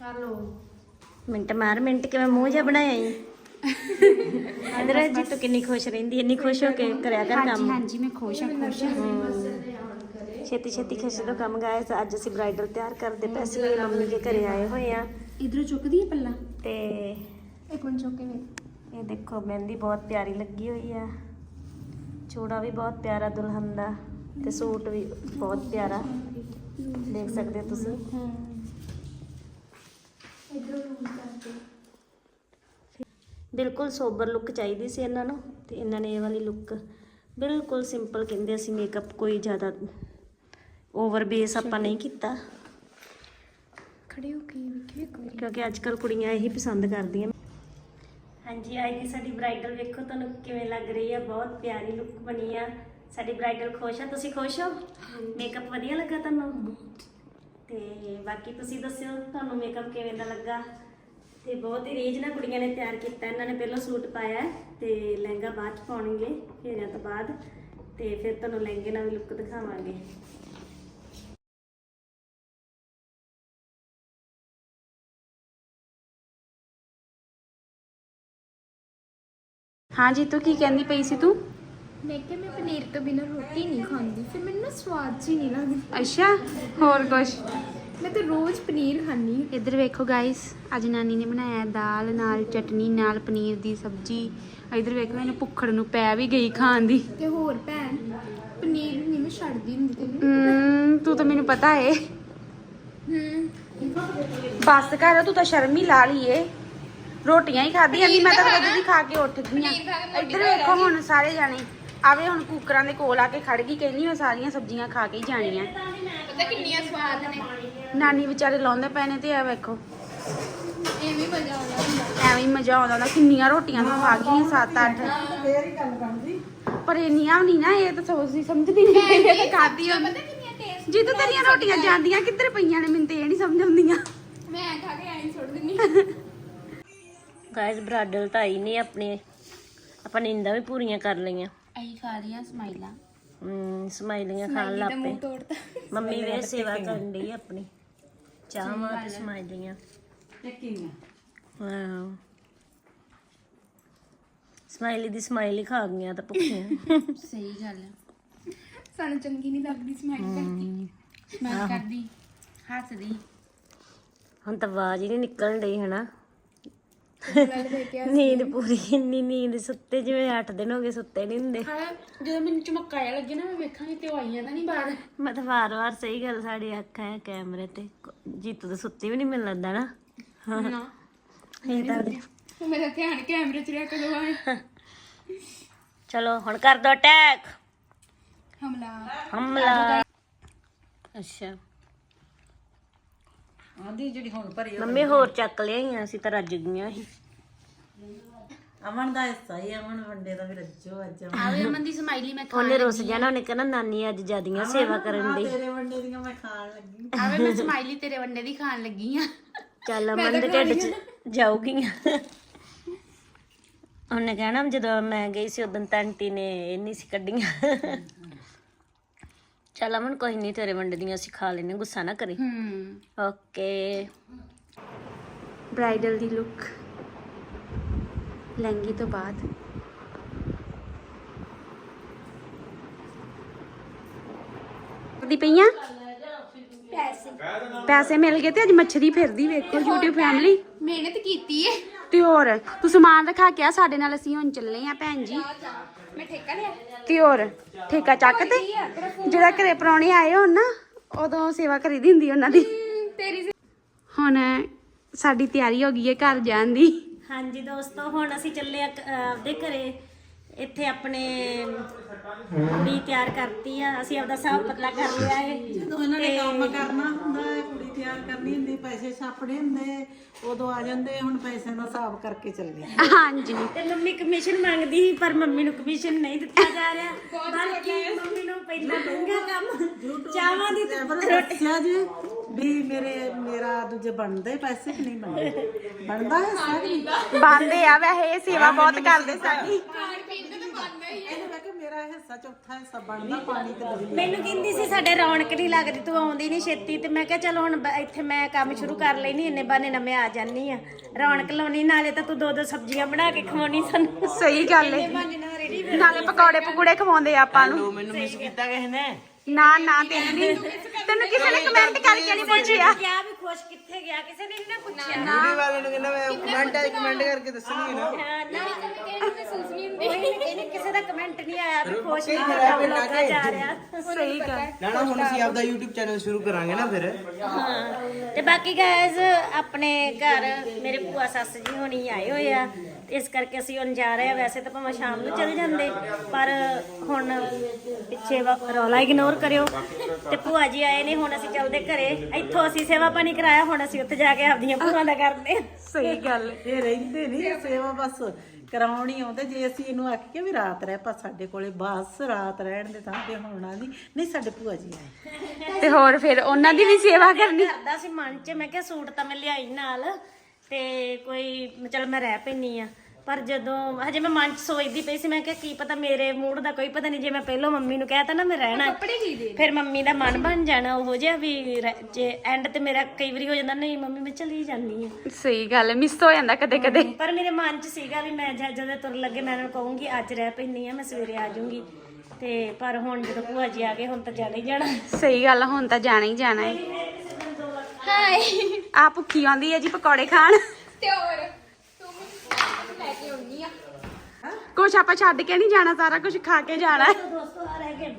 Hello minute ਮਾਰ minute ਕਿਵੇਂ ਮੂੰਹ ਜਿਹਾ ਬਣਾਇਆ ਈ? ਇਧਰ ਜੀ ਤੂੰ ਕਿੰਨੀ ਖੁਸ਼ ਰਹਿੰਦੀ ਇੰਨੀ ਖੁਸ਼ ਹੋ ਕੇ ਕਰਿਆ ਕਰ ਕੰਮ। ਹਾਂਜੀ ਮੈਂ ਖੁਸ਼ ਹਾਂ ਖੁਸ਼ ਹਾਂ। ਛੇਤੀ ਛੇਤੀ ਖੁਸ਼ ਤੋਂ ਕੰਮ ਗਾਏ ਅੱਜ ਅਸੀਂ ਬ੍ਰਾਈਡਲ ਤਿਆਰ ਕਰਦੇ ਪਏ ਸੀ ਮੰਮੀ ਦੇ ਘਰੇ ਆਏ ਹੋਏ ਆ। ਇਧਰੋਂ ਚੁੱਕਦੀ ਹੈ ਪੱਲਾ? ਤੇ ਇੱਕ ਮਿੰਟ ਚੁੱਕ ਕੇ ਵੇਖ। ਇਹ ਦੇਖੋ ਮਹਿੰਦੀ ਬਹੁਤ ਪਿਆਰੀ ਲੱਗੀ ਹੋਈ ਆ। ਚੂੜਾ ਵੀ ਬਹੁਤ ਪਿਆਰਾ ਦੁਲਹਨ ਦਾ। ਤੇ ਸੂਟ ਵੀ ਬਹੁਤ ਪਿਆਰਾ। ਦੇਖ ਸਕਦੇ ਹੋ ਤੁਸੀਂ? ਇਧਰੋਂ ਲੂਜ਼ ਕਰਦੇ ਬਿਲਕੁਲ ਸੋਬਰ ਲੁੱਕ ਚਾਹੀਦੀ ਸੀ ਇਹਨਾਂ ਨੂੰ ਤੇ ਇਹਨਾਂ ਨੇ ਇਹ ਵਾਲੀ ਲੁੱਕ ਬਿਲਕੁਲ ਸਿੰਪਲ ਕਹਿੰਦੇ ਅਸੀਂ ਮੇਕਅਪ ਕੋਈ ਜ਼ਿਆਦਾ ਓਵਰ ਬੇਸ ਆਪਾਂ ਨਹੀਂ ਕੀਤਾ। ਖੜੇ ਹੋ ਕੇ ਵੇਖਿਓ ਇੱਕ ਵਾਰੀ। ਕਿਉਂਕਿ ਅੱਜ ਕੱਲ ਕੁੜੀਆਂ ਇਹੀ ਪਸੰਦ ਕਰਦੀਆਂ। ਹਾਂਜੀ ਅੱਜ ਦੀ ਸਾਡੀ ਬ੍ਰਾਈਡਲ ਵੇਖੋ ਤੁਹਾਨੂੰ ਕਿਵੇਂ ਲੱਗ ਰਹੀ ਹੈ ਬਹੁਤ ਪਿਆਰੀ ਲੁੱਕ ਬਣੀ ਆ। ਸਾਡੀ ਬ੍ਰਾਈਡਲ ਖੁਸ਼ ਆ। ਤੁਸੀਂ ਖੁਸ਼ ਹੋ? ਮੇਕਅਪ ਵਧੀਆ ਲੱਗਾ ਤੁਹਾਨੂੰ? ਤੇ ਬਾਕੀ ਤੁਸੀਂ ਦੱਸਿਓ, ਤੁਹਾਨੂੰ ਮੇਕਅਪ ਕਿਵੇਂ ਦਾ ਲੱਗਾ? ਤੇ ਬਹੁਤ ਹੀ ਰੀਝ ਨਾਲ ਕੁੜੀਆਂ ਨੇ ਤਿਆਰ ਕੀਤਾ। ਇਹਨਾਂ ਨੇ ਪਹਿਲਾਂ ਸੂਟ ਪਾਇਆ ਹੈ ਤੇ ਲਹਿੰਗਾ ਬਾਅਦ ਚ ਪਾਉਣਗੇ ਫੇਰਿਆਂ ਤੋਂ ਬਾਅਦ। ਤੇ ਫਿਰ ਤੁਹਾਨੂੰ ਲਹਿੰਗੇ ਨਾਲ ਵੀ ਲੁੱਕ ਦਿਖਾਵਾਂਗੇ। ਹਾਂ ਜੀ ਤੂੰ ਕੀ ਕਹਿੰਦੀ ਪਈ ਸੀ ਤੂੰ? ਮੈਂ ਕਿ ਮੈਂ ਪਨੀਰ ਤੋਂ ਬਿਨਾਂ ਰੋਟੀ ਨਹੀਂ ਖਾਂਦੀ ਫਿਰ ਮੈਨੂੰ ਨਾ ਸਵਾਦ ਜੀ ਨਹੀਂ ਲੱਗਦੀ। ਅੱਛਾ ਹੋਰ ਕੁਛ? ਮੈਂ ਤਾਂ ਰੋਜ਼ ਪਨੀਰ ਖਾਂਦੀ ਇੱਧਰ ਵੇਖੋ ਗਾਇਸ ਅੱਜ ਨਾਨੀ ਨੇ ਬਣਾਇਆ ਦਾਲ ਨਾਲ ਚਟਨੀ ਨਾਲ ਪਨੀਰ ਦੀ ਸਬਜ਼ੀ। ਇੱਧਰ ਵੇਖੋ ਇਹਨੂੰ ਭੁੱਖੜ ਨੂੰ ਪੈ ਵੀ ਗਈ ਖਾਣ ਦੀ। ਤੇ ਹੋਰ ਭੈਣ ਪਨੀਰ ਨਹੀਂ ਮੈਂ ਛੱਡਦੀ ਹੁੰਦੀ ਤੈਨੂੰ ਹਮ, ਤੂੰ ਤਾਂ ਮੈਨੂੰ ਪਤਾ ਏ। ਹੂੰ ਬਸ ਕਰ ਤੂੰ ਤਾਂ ਸ਼ਰਮ ਹੀ ਲਾ ਲਈਏ। ਰੋਟੀਆਂ ਹੀ ਖਾਧੀ ਜਾਂਦੀ ਮੈਂ ਤਾਂ ਕਦੇ ਦੀ ਖਾ ਕੇ ਉੱਠ ਗਈ ਆ ਇੱਧਰ ਵੇਖੋ ਹੁਣ ਸਾਰੇ ਜਾਣੇ। ਆਵੇ ਹੁਣ ਕੁੱਕਰਾਂ ਦੇ ਕੋਲ ਆ ਕੇ ਖੜ ਗਈ ਕਹਿੰਦੀ ਮੈਂ ਸਾਰੀਆਂ ਸਬਜ਼ੀਆਂ ਖਾ ਕੇ ਹੀ ਜਾਣੀਆਂ। ਪਤਾ ਕਿੰਨੀਆਂ ਸਵਾਦ ਨੇ। ਨਾਨੀ ਵਿਚਾਰੇ ਲਾਉਂਦੇ ਪਏ ਨੇ ਤੇ ਆ ਵੇਖੋ। ਐਵੇਂ ਮਜ਼ਾ ਆਉਂਦਾ ਹੁੰਦਾ। ਐਵੇਂ ਹੀ ਮਜ਼ਾ ਆਉਂਦਾ ਹੁੰਦਾ ਕਿੰਨੀਆਂ ਰੋਟੀਆਂ ਤੂੰ ਖਾ ਗਈ ਸੱਤ ਅੱਠ। ਪਰ ਇੰਨੀਆਂ ਵੀ ਨਹੀਂ ਨਾ ਇਹ ਤਾਂ ਸੋਚਦੀ ਸਮਝਦੀ ਨਹੀਂ ਇਹ ਤਾਂ ਖਾਦੀ ਹੁੰਦੀ ਪਤਾ ਕਿੰਨੀਆਂ ਟੇਸਟ ਜਿੱਦ ਤੇਰੀਆਂ ਰੋਟੀਆਂ ਜਾਂਦੀਆਂ ਕਿੱਧਰ ਪਈਆਂ ਨੇ ਮੈਨੂੰ ਤੇ ਇਹ ਨਹੀਂ ਸਮਝ ਆਉਂਦੀਆਂ। ਮੈਂ ਖਾ ਕੇ ਐਂ ਸੁੱਟ ਦਿੰਨੀ ਗਾਇਸ ਬ੍ਰਾਈਡਲ ਤਾਂ ਆਈ ਨਹੀਂ ਆਪਣੇ ਆਪਾਂ ਨੀਂਦਾਂ ਵੀ ਪੂਰੀਆਂ ਕਰ ਲਈਆਂ। ਅਈ ਖਾ ਲੀਆਂ ਸਮਾਈਲਾਂ। ਹਮ ਸਮਾਈਲੀਆਂ ਖਾਣ ਲੱਗ ਪਏ। ਤੋੜਤਾ। ਮੰਮੀ ਵੇ ਸੇਵਾ ਕਰਨ ਡਈ ਆਪਣੀ। ਚਾਹਾਂ ਤੇ ਸਮਾਈਲੀਆਂ। ਵਾਓ ਸਮਾਈਲੀ ਦੀ ਸਮਾਈਲ ਖਾ ਗਈਆਂ ਤਾਂ ਭੁੱਖੀਆਂ। ਸਹੀ ਗੱਲ ਹੈ ਸਾਨੂੰ ਚੰਗੀ ਨਹੀਂ ਲੱਗਦੀ ਸਮਾਈਲ ਕਰਦੀ ਸਮਾਈਲ ਕਰਦੀ ਹੱਸਦੀ। ਹੁਣ ਤਾਂ ਆਵਾਜ਼ ਹੀ ਨਹੀਂ ਨਿਕਲਣ ਡਈ ਹਨਾ? ਦੇ ਕੇ ਨੀਂਦ ਪੂਰੀ ਇੰਨੀ ਨੀਂਦ ਸੁੱਤੇ ਜਿਵੇਂ 8 ਦਿਨ ਹੋ ਗਏ ਸੁੱਤੇ ਨਹੀਂ ਹੁੰਦੇ। ਹਾਂ ਜਦੋਂ ਮੈਨੂੰ ਚਮਕਾ ਜਿਹਾ ਲੱਗੇ ਨਾ ਮੈਂ ਵੇਖਾਂਗੀ ਤੇ ਉਹ ਆਈਆਂ ਤਾਂ ਨਹੀਂ ਬਾਹਰ। ਮੈਂ ਤਾਂ ਵਾਰ-ਵਾਰ ਸਹੀ ਗੱਲ ਸਾਡੀ ਅੱਖਾਂ ਹੈ ਕੈਮਰੇ ਤੇ ਜੀਤੂ ਤਾਂ ਸੁੱਤੀ ਵੀ ਨਹੀਂ ਮੈਨੂੰ ਲੱਗਦਾ ਨਾ। ਨਾ। ਇਹ ਤਾਂ ਮੇਰਾ ਧਿਆਨ ਕੈਮਰੇ 'ਚ ਰਿਹਾ ਕਦੋਂ ਆਏ। ਚਲੋ ਹੁਣ ਕਰ ਦੋ ਅਟੈਕ ਹਮਲਾ। ਹਮਲਾ। ਅੱਛਾ। ਆਂਦੀ ਜਿਹੜੀ ਹੁਣ ਭਰੀ ਮੰਮੀ ਹੋਰ ਚੱਕ ਲਿਆਈਆਂ ਅਸੀਂ ਤਾਂ ਰੱਜ ਗਈਆਂ ਸੀ। ਅਮਨ ਦਾ ਹਿੱਸਾ ਹੀ ਆ, ਅਮਨ ਵੰਡੇ ਦਾ ਵੀ ਰੱਜੋ ਅੱਜ ਆਵੇ ਅਮਨ ਦੀ ਸਮਾਈਲੀ ਮੈਂ ਉਹਨੇ ਰੁੱਸ ਜਾਣਾ ਉਹਨੇ ਕਹਿਣਾ ਨਾਨੀ ਅੱਜ ਜਿਆਦੀਆਂ ਸੇਵਾ ਕਰਨ ਦੀ ਤੇਰੇ ਵੰਡੇ ਦੀਆਂ ਮੈਂ ਖਾਣ ਲੱਗੀ। ਆਵੇ ਮੈਂ ਸਮਾਈਲੀ ਤੇਰੇ ਵੰਡੇ ਦੀ ਖਾਣ ਲੱਗੀ ਆ। ਚੱਲ ਅਮਨ ਦੇ ਢਿੱਡ 'ਚ ਜਾਊਗੀਆਂ। ਉਹਨੇ ਕਹਿਣਾ ਜਦੋਂ ਮੈਂ ਗਈ ਸੀ ਉਦੋਂ ਤਾਂ ਆਂਟੀ ਨੇ ਇਹ ਨਹੀਂ ਸੀ ਕੱਢੀਆਂ। ਚੱਲ ਅਮਨ ਕੋਈ ਨਹੀਂ ਤੇਰੇ ਵੰਡੇ ਦੀਆਂ ਅਸੀਂ ਖਾ ਲੈਨੇ ਗੁੱਸਾ ਨਾ ਕਰੀ। ਹੂੰ। ਓਕੇ ਬ੍ਰਾਈਡਲ ਦੀ ਲੁੱਕ ਲਹਿੰਗੇ ਤੋਂ ਬਾਅਦ। ਦੀ ਪਈਆਂ ਪੈਸੇ। ਪੈਸੇ ਮਿਲ ਗਏ ਤੇ ਅੱਜ ਮੱਛਰੀ ਫਿਰਦੀ ਵੇਖੋ YouTube ਫੈਮਿਲੀ ਮਿਹਨਤ ਕੀਤੀ ਏ। ਤੇ ਹੋਰ ਤੂੰ ਸਮਾਨ ਰਖਾ ਕੇ ਆ ਸਾਡੇ ਨਾਲ ਅਸੀਂ ਹੁਣ ਚੱਲੇ ਆ ਭੈਣ ਜੀ। ਮੈਂ ਠੇਕਾ ਲਿਆ। ਤੇ ਹੋਰ ਠੇਕਾ ਚੱਕ ਤੇ। ਜਿਹੜਾ ਘਰੇ ਪ੍ਰਾਹੁਣੇ ਆਏ ਹੋਣ ਨਾ ਉਦੋਂ ਸੇਵਾ ਕਰੀਦੀ ਹੁੰਦੀ ਉਹਨਾਂ ਦੀ। ਤੇਰੀ ਹੁਣ ਸਾਡੀ ਤਿਆਰੀ ਹੋ ਗਈ ਹੈ ਘਰ ਜਾਣ ਦੀ। ਹਾਂਜੀ ਦੋਸਤੋ ਹੁਣ ਅਸੀਂ ਚੱਲੇ ਆ ਆਪਦੇ ਘਰੇ। ਇੱਥੇ ਆਪਣੇ ਕੁੜੀ ਤਿਆਰ ਕਰਤੀ ਆ ਅਸੀਂ ਆਪਦਾ ਸਭ ਪਤਲਾ ਕਰ ਲਿਆ ਹੈ ਜਦੋਂ ਇਹਨਾਂ ਨੇ ਕੰਮ ਕਰਨਾ ਹੁੰਦਾ ਹੈ ਕੁੜੀ ਤਿਆਰ ਕਰਨੀ ਹੁੰਦੀ ਪੈਸੇ ਛਾਪਣੇ ਹੁੰਦੇ ਉਦੋਂ ਆ ਜਾਂਦੇ ਹੁਣ ਪੈਸਿਆਂ ਦਾ ਹਿਸਾਬ ਕਰਕੇ ਚੱਲੇ ਹਾਂਜੀ। ਤੇ ਮੰਮੀ ਕਮਿਸ਼ਨ ਮੰਗਦੀ ਸੀ ਪਰ ਮੰਮੀ ਨੂੰ ਕਮਿਸ਼ਨ ਨਹੀਂ ਦਿੱਤਾ ਜਾ ਰਿਹਾ। ਬਲਕਿ ਮੰਮੀ ਨੂੰ ਪਹਿਲਾਂ ਮਹਿੰਗਾ ਕੰਮ ਚਾਵਾਂ ਦੀ ਪਰ ਦੱਸਿਆ ਜੀ ਵੀ ਮੇਰੇ ਮੇਰਾ ਦੂਜੇ ਬਣਦੇ ਪੈਸੇ ਕਿ ਨਹੀਂ ਬਣਦੇ? ਬਣਦਾ ਹੈ ਸਾਰੀ? ਬੰਦੇ ਆ ਵੈਸੇ ਇਹ ਸੇਵਾ ਬਹੁਤ ਕਰਦੇ ਸਾਡੀ। ਖਾਣ ਪੀਣ ਦਾ ਤਾਂ ਬੰਦ ਹੀ ਇਹਨੇ ਮੈਂ ਕਿਹਾ ਮੇਰਾ ਤੀਸਰਾ ਹਿੱਸਾ ਚੌਥਾ ਹਿੱਸਾ ਬਣਦਾ ਪਾਣੀ ਤੇ ਦਰੀ ਮੈਨੂੰ ਕਹਿੰਦੀ ਸੀ ਸਾਡੇ ਰੌਣਕ ਨਹੀਂ ਲੱਗਦੀ ਤੂੰ ਆਉਂਦੀ ਨਹੀਂ ਛੇਤੀ। ਤੇ ਮੈਂ ਕਿਹਾ ਚਲ ਹੁਣ ਬ- ਇੱਥੇ ਮੈਂ ਕੰਮ ਸ਼ੁਰੂ ਕਰ ਲੈਣੀ ਇੰਨੇ ਬਾਨੇ ਨਾ ਮੈਂ ਆ ਜਾਨੀ ਆ ਰੌਣਕ ਲਾਉਣੀ ਨਾਲੇ ਤਾਂ ਤੂੰ ਦੋ ਦੋ ਸਬਜ਼ੀਆਂ ਬਣਾ ਕੇ ਖਵਾਉਣੀ ਸਾਨੂੰ। ਸਹੀ ਗੱਲ ਏ। ਨਾਲੇ ਪਕੌੜੇ ਪਕੂੜੇ ਖਵਾਉਂਦੇ ਆਪਾਂ ਨੂੰ। ਮੈਨੂੰ ਮਿਸ ਕੀਤਾ ਕਿਸੇ ਨੇ? ਨਾ ਨਾ ਤੈਨੂੰ ਨਹੀਂ ਤੈਨੂੰ ਕਿਸੇ ਨੇ ਕਮੈਂਟ ਕਰਕੇ ਨਹੀਂ ਪੁੱਛਿਆ। ਕਿਹਾ ਵੀ ਖੁਸ਼ ਕਿੱਥੇ ਗਿਆ? ਕਿਸੇ ਨੇ ਨਹੀਂ ਨਾ ਪੁੱਛਿਆ। ਵੀਡੀਓ ਵਾਲੇ ਨੂੰ ਕਹਿੰਦਾ ਮੈਂ ਕਮੈਂਟ ਆਈ ਕਮੈਂਟ ਕਰਕੇ ਦੱਸਣਗੇ ਨਾ। ਹਾਂ, ਨਾ। ਮਹਿਸੂਸ ਨਹੀਂ ਹੁੰਦੀ। ਉਹੀ ਇਹਨੇ ਕਿਸੇ ਦਾ ਕਮੈਂਟ ਨਹੀਂ ਆਇਆ ਵੀ ਖੁਸ਼ ਨਹੀਂ ਹੋਇਆ ਜਾ ਰਿਹਾ। ਸਹੀ ਗੱਲ। ਨਾ ਨਾ ਹੁਣ ਅਸੀਂ ਆਪਦਾ YouTube ਚੈਨਲ ਸ਼ੁਰੂ ਕਰਾਂਗੇ ਨਾ ਫਿਰ। ਹਾਂ। ਤੇ ਬਾਕੀ ਗਾਇਜ਼ ਆਪਣੇ ਘਰ ਮੇਰੇ ਭੂਆ ਸੱਸ ਜੀ ਹੋਣੀ ਆਏ ਹੋਏ ਆ। ਇਸ ਕਰਕੇ ਅਸੀਂ ਹੁਣ ਜਾ ਰਹੇ ਆ ਵੈਸੇ ਤਾਂ ਭਾਵੇਂ ਸ਼ਾਮ ਨੂੰ ਚਲੇ ਜਾਂਦੇ ਪਰ ਹੁਣ ਪਿੱਛੇ ਵਾ- ਰੌਲਾ ਇਗਨੋਰ ਕਰਿਓ। ਤੇ ਭੂਆ ਜੀ ਆਏ ਨੇ ਹੁਣ ਅਸੀਂ ਚੱਲਦੇ ਘਰੇ। ਇੱਥੋਂ ਅਸੀਂ ਸੇਵਾ ਪਾਣੀ ਕਰਾਇਆ ਹੁਣ ਅਸੀਂ ਉੱਥੇ ਜਾ ਕੇ ਆਪਦੀਆਂ ਭੂਆ ਦਾ ਕਰਦੇ ਆ ਸਹੀ ਗੱਲ ਇਹ ਰਹਿੰਦੇ ਨਹੀਂ ਸੇਵਾ ਬਸ ਕਰਾਉਣੀ ਆਉਂਦੇ ਜੇ ਅਸੀਂ ਇਹਨੂੰ ਆਖੀਏ ਵੀ ਰਾਤ ਰਹਿ ਪਾ ਸਾਡੇ ਕੋਲੇ ਬਸ ਰਾਤ ਰਹਿਣ ਦੇ ਤਾਂ ਤੇ ਹੋਣਾ ਨਹੀਂ ਨਹੀਂ ਸਾਡੇ ਭੂਆ ਜੀ ਆਏ। ਤੇ ਹੋਰ ਫਿਰ ਉਹਨਾਂ ਦੀ ਵੀ ਸੇਵਾ ਕਰਨੀ। ਕਰਦਾ ਸੀ ਮਨ 'ਚ ਮੈਂ ਕਿਹਾ ਸੂਟ ਤਾਂ ਮੈਂ ਲਿਆਈ ਨਾਲ। ਤੇ ਕੋਈ ਚਲ ਮੈਂ ਰਹਿ ਪੈਣੀ ਆ। ਪਰ ਜਦੋਂ ਹਜੇ ਮੈਂ ਮਨ 'ਚ ਸੋਚਦੀ ਪਈ ਸੀ ਮੈਂ ਕਿਹਾ ਕੀ ਪਤਾ ਮੇਰੇ ਮੂਡ ਦਾ ਕੋਈ ਪਤਾ ਨਹੀਂ ਜੇ ਮੈਂ ਪਹਿਲਾਂ ਮੰਮੀ ਨੂੰ ਕਹਿਤਾ ਨਾ ਮੈਂ ਰਹਿਣਾ। ਹੈ। ਫਿਰ ਮੰਮੀ ਦਾ ਮਨ ਬਣ ਜਾਣਾ ਉਹੋ ਜਿਹਾ ਵੀ ਰਹਿ- ਜੇ ਐਂਡ ਤੇ ਮੇਰਾ ਕਈ ਵਾਰੀ ਹੋ ਜਾਂਦਾ ਨਹੀਂ ਮੰਮੀ ਮੈਂ ਚਲੀ ਜਾਂਦੀ ਆ। ਸਹੀ ਗੱਲ ਮਿਸ ਹੋ ਜਾਂਦਾ ਕਦੇ ਕਦੇ ਪਰ ਮੇਰੇ ਮਨ 'ਚ ਸੀਗਾ ਵੀ ਮੈਂ ਜਦ ਜਦੋਂ ਤੁਰ ਲੱਗੇ ਮੈਂ ਉਹਨਾਂ ਨੂੰ ਕਹੂੰਗੀ ਅੱਜ ਰਹਿ ਪੈਣੀ ਆ ਮੈਂ ਸਵੇਰੇ ਆ ਜਾਊਂਗੀ। ਤੇ ਪਰ ਹੁਣ ਜਦੋਂ ਭੂਆ ਜੀ ਆ ਗਏ ਹੁਣ ਤਾਂ ਜਾਣਾ ਹੀ ਜਾਣਾ। ਸਹੀ ਗੱਲ ਆ, ਹੁਣ ਤਾਂ ਜਾਣਾ ਹੀ ਜਾਣਾ ਹੈ। ਹਾਏ ਆ ਭੁੱਖੀ ਆਉਂਦੀ ਹੈ ਜੀ ਪਕੌੜੇ ਖਾਣ। ਤੇ ਹੋਰ? ਤੂੰ ਮੈਨੂੰ ਲੈ ਕੇ ਆਉਣੀ ਆ। ਕੁਛ ਆਪਾਂ ਛੱਡ ਕੇ ਨਹੀਂ ਜਾਣਾ ਸਾਰਾ ਕੁਝ ਖਾ ਕੇ ਜਾਣਾ। ਹੈ ਦੋਸਤੋ ਆ ਰਹਿ ਗਏ।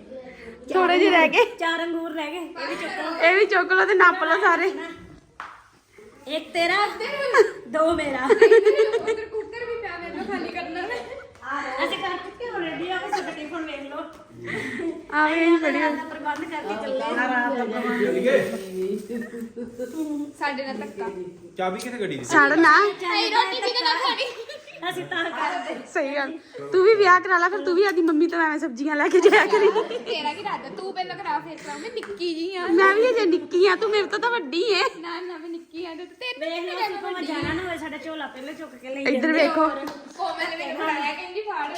ਥੋੜੇ ਜਿਹੇ ਰਹਿ ਗਏ। ਚਾਰ ਅੰਗੂਰ ਰਹਿ ਗਏ। ਇਹ ਵੀ ਚੁੱਕ ਲਓ। ਇਹ ਵੀ ਚੁੱਕ ਲਓ ਤੇ ਨੱਪ ਲਓ ਸਾਰੇ। ਇੱਕ ਤੇਰਾ ਦੋ ਮੇਰਾ। ਉਧਰ ਕੁੱਕਰ ਵੀ ਪਿਆ ਮੈਨੂੰ ਖਾਲੀ ਕਰਨਾ। ਅਸੀਂ ਕਰ ਚੁੱਕੇ ਹੋ ਰੈਡੀ ਆ ਕੇ ਸਾਡਾ ਟਿਫਨ ਵੇਖ ਲਓ। ਆਵੇ ਇਹ ਬੜੀ ਦਾ ਪ੍ਰਬੰਧ ਕਰਕੇ ਚੱਲੇ ਸਾਡੇ ਨਾਲ ਧੱਕਾ। ਚਾਬੀ ਕਿੱਥੇ ਗੱਡੀ ਦੀ ਛੱਡ ਨਾ। ਆਈ ਰੋਟੀ ਕਿਹਦੇ ਨਾਲ ਖਾਣੀ। ਅਸੀਂ ਤਾਂ ਕਰਦੇ ਸਹੀ ਗੱਲ। ਤੂੰ ਵੀ ਵਿਆਹ ਕਰਾ ਲੈ ਫਿਰ ਤੂੰ ਵੀ ਆਦੀ ਮੰਮੀ ਤੋਂ ਐਵੇਂ ਸਬਜ਼ੀਆਂ ਲੈ ਕੇ ਜਾਇਆ ਕਰੀ। ਤੇਰਾ ਕੀ ਰਾਦਾ? ਤੂੰ ਪਹਿਲਾਂ ਕਰਾ ਫਿਰ ਕਰਾ ਮੈਂ ਨਿੱਕੀ ਜੀ ਆ। ਮੈਂ ਵੀ ਅਜੇ ਨਿੱਕੀ ਆ ਤੂੰ ਮੇਰੇ ਤੋਂ ਤਾਂ ਵੱਡੀ ਏ। ਨਾ ਨਾ ਮੈਂ ਨਿੱਕੀ ਆ। ਤੇ ਤੇਰੇ ਵੇਖ ਲਓ ਅਸੀਂ ਭਾਵੇਂ ਜਾਣਾ ਨਾ ਹੋਵੇ ਸਾਡਾ ਝੋਲਾ ਪਹਿਲੇ ਚੁੱਕ ਕੇ ਲਈ ਇੱਧਰ ਵੇਖੋ। ਕੋਮਲ ਨੇ ਮੈਨੂੰ ਫੜਾਇਆ ਕਹਿੰਦੀ ਫਾੜ।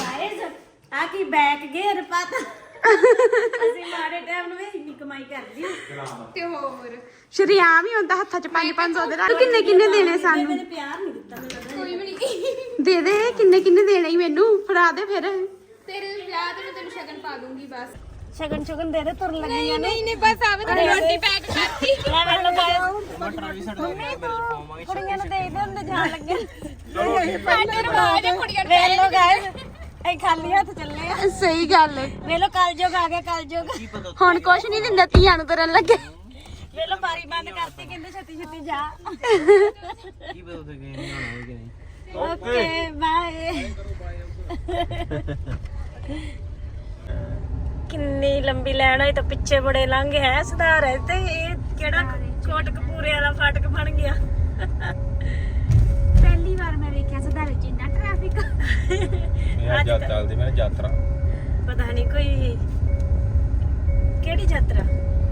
ਗਾਇਸ ਆ ਕੀ ਬੈਕ ਗੇਅਰ ਪਤਾ? ਅਸੀਂ ਮਾੜੇ ਟਾਈਮ ਨੂੰ ਵੀ ਇੰਨੀ ਕਮਾਈ ਕਰਦੀ ਤੇ ਹੋਰ? ਸ਼ਰੀਆਮ ਹੀ ਹੁੰਦਾ ਹੱਥਾਂ 'ਚ 5-500 ਦੇ ਤੂੰ ਕਿੰਨੇ ਕਿੰਨੇ ਦੇਣੇ ਸਾਨੂੰ? ਮੈंने ਪਿਆਰ ਨਹੀਂ ਦਿੱਤਾ ਮੈਨੂੰ ਲੱਗਦਾ ਕੋਈ ਵੀ ਨਹੀਂ। ਦੇ ਦੇ ਕਿੰਨੇ ਕਿੰਨੇ ਦੇਣੇ ਈ ਮੈਨੂੰ? ਫੜਾ ਦੇ ਫਿਰ। ਤੇਰੇ ਵਿਆਹ ਤੇ ਮੈਂ ਤੈਨੂੰ ਸ਼ਗਨ ਪਾ ਦੂੰਗੀ ਬਸ। ਸ਼ਗਨ ਸ਼ਗਨ ਦੇ ਦੇ ਤੁਰ ਲੱਗੀਆਂ ਨਹੀਂ ਨਹੀਂ ਨਹੀਂ ਬਸ ਆਵੇ ਤੇਰੀ ਰੋਟੀ ਪੈਕ ਕਰਤੀ। ਲੈ ਮੇਰੇ ਪਾਵਾਂਗੇ ਕੁੜੀਆਂ ਨੂੰ ਦੇ ਦੇ ਹੁੰਦੇ ਜਾਣ ਲੱਗੇ। ਸਾਡੇ ਰਿਵਾਜ ਆ ਕੁੜੀਆਂ ਨੂੰ ਵੇਖ ਗਾਇਸ ਅਸੀਂ ਖਾਲੀ ਹੱਥ ਚੱਲੇ ਆ। ਸਹੀ ਗੱਲ ਵੇਖ ਲਓ ਕਲਯੁਗ ਆ ਗਿਆ ਕਲਯੁਗ। ਹੁਣ ਕੁਛ ਨਹੀਂ ਦਿੰਦਾ ਧੀਆਂ ਨੂੰ ਤੁਰਨ ਲੱਗੇ। ਵੇਖ ਲਓ ਬਾਰੀ ਬੰਦ ਕਰਤੀ ਕਹਿੰਦੇ ਛੇਤੀ ਛੇਤੀ ਜਾ। ਕੀ ਪਤਾ ਉੱਥੇ ਗਏ ਨਹੀਂ ਹੋਣਾ ਕਿ ਨਹੀਂ। Okay bye. ਕਿੰਨੀ ਲੰਬੀ ਲਾਈਨ ਹੋਈ ਤਾਂ ਪਿੱਛੇ ਬੜੇ ਲੰਘ ਹੈ ਸੁਧਾਰ ਹੈ ਤੇ ਇਹ ਕਿਹੜਾ ਕੋਟ ਕਪੂਰੇ ਵਾਲਾ ਫਾਟਕ ਬਣ ਗਿਆ। ਪਹਿਲੀ ਵਾਰ ਮੈਂ ਵੇਖਿਆ ਸਦਾਰੇ ਚ ਇੰਨਾ ਟ੍ਰੈਫਿਕ ਮੇਰਾ ਜਦ ਚੱਲਦੀ ਮੇਰਾ ਯਾਤਰਾ। ਪਤਾ ਨਹੀਂ ਕੋਈ ਕਿਹੜੀ ਯਾਤਰਾ?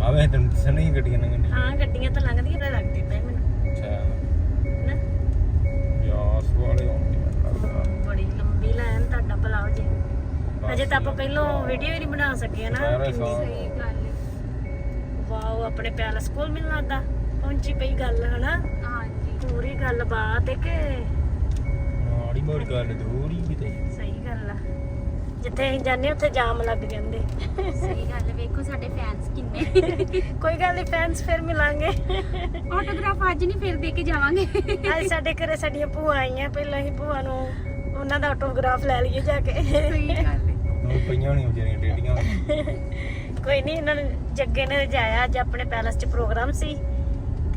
ਆਵੇ ਤੈਨੂੰ ਦਿਸਣ ਨਹੀਂ ਗੱਡੀਆਂ ਲੰਘਣ ਹਾਂ ਗੱਡੀਆਂ ਤਾਂ ਲੰਘਦੀਆਂ ਤਾਂ ਲੱਗਦੀ ਪਈ ਮੈਨੂੰ। ਅੱਛਾ। ਨਾ ਯਾਸ ਵਾਲੇ ਆਉਂਦੇ ਮੈਨੂੰ ਲੱਗਦਾ। ਬੜੀ ਲੰਬੀ ਲਾਈਨ ਤੁਹਾਡਾ ਭਲਾ ਹੋ ਜੇ। ਅਜੇ ਤਾਂ ਆਪਾਂ ਪਹਿਲਾਂ ਵੀਡੀਓ ਹੀ ਨਹੀਂ ਬਣਾ ਸਕੇ ਨਾ ਸਾਰੇ ਸੌ ਵਾਓ ਆਪਣੇ ਪੈਲਸ ਕੋਲ ਮੈਨੂੰ ਲੱਗਦਾ। ਪਹੁੰਚੀ ਪਈ ਗੱਲ ਹਨਾ? ਹਾਂਜੀ। ਪੂਰੀ ਗੱਲ ਬਾਤ ਹੈ ਕਿ ਮਾੜੀ ਮੋੜੀ ਗੱਲ ਦੂਰੀ ਕਿਤੇ। ਸਹੀ ਗੱਲ ਆ। ਜਿੱਥੇ ਅਸੀਂ ਜਾਂਦੇ ਉੱਥੇ ਜਾਮ ਲੱਗ ਜਾਂਦੇ। ਸਹੀ ਗੱਲ ਵੇਖੋ ਸਾਡੇ ਫੈਨਸ ਕਿੰਨੇ। ਕੋਈ ਗੱਲ ਨਹੀਂ ਫੈਨਸ ਫਿਰ ਮਿਲਾਂਗੇ। ਆਟੋਗ੍ਰਾਫ ਅੱਜ ਨਹੀਂ ਫਿਰ ਦੇ ਕੇ ਜਾਵਾਂਗੇ। ਅੱਜ ਸਾਡੇ ਘਰੇ ਸਾਡੀਆਂ ਭੂਆ ਆਈਆਂ ਪਹਿਲਾਂ ਹੀ ਭੂਆ ਨੂੰ ਉਹਨਾਂ ਦਾ ਆਟੋਗ੍ਰਾਫ ਲੈ ਲਈਏ ਜਾ ਕੇ। ਸਹੀ ਗੱਲ। ਉਹ ਪਈਆਂ ਹੋਣੀਆਂ ਵਿਚਾਰੀਆਂ ਡੇਡੀਆਂ ਕੋਈ ਨਹੀਂ ਇਹਨਾਂ ਨੂੰ ਜੱਗੇ ਨੇ ਜਾਇਆ ਅੱਜ ਆਪਣੇ ਪੈਲਸ 'ਚ ਪ੍ਰੋਗਰਾਮ ਸੀ।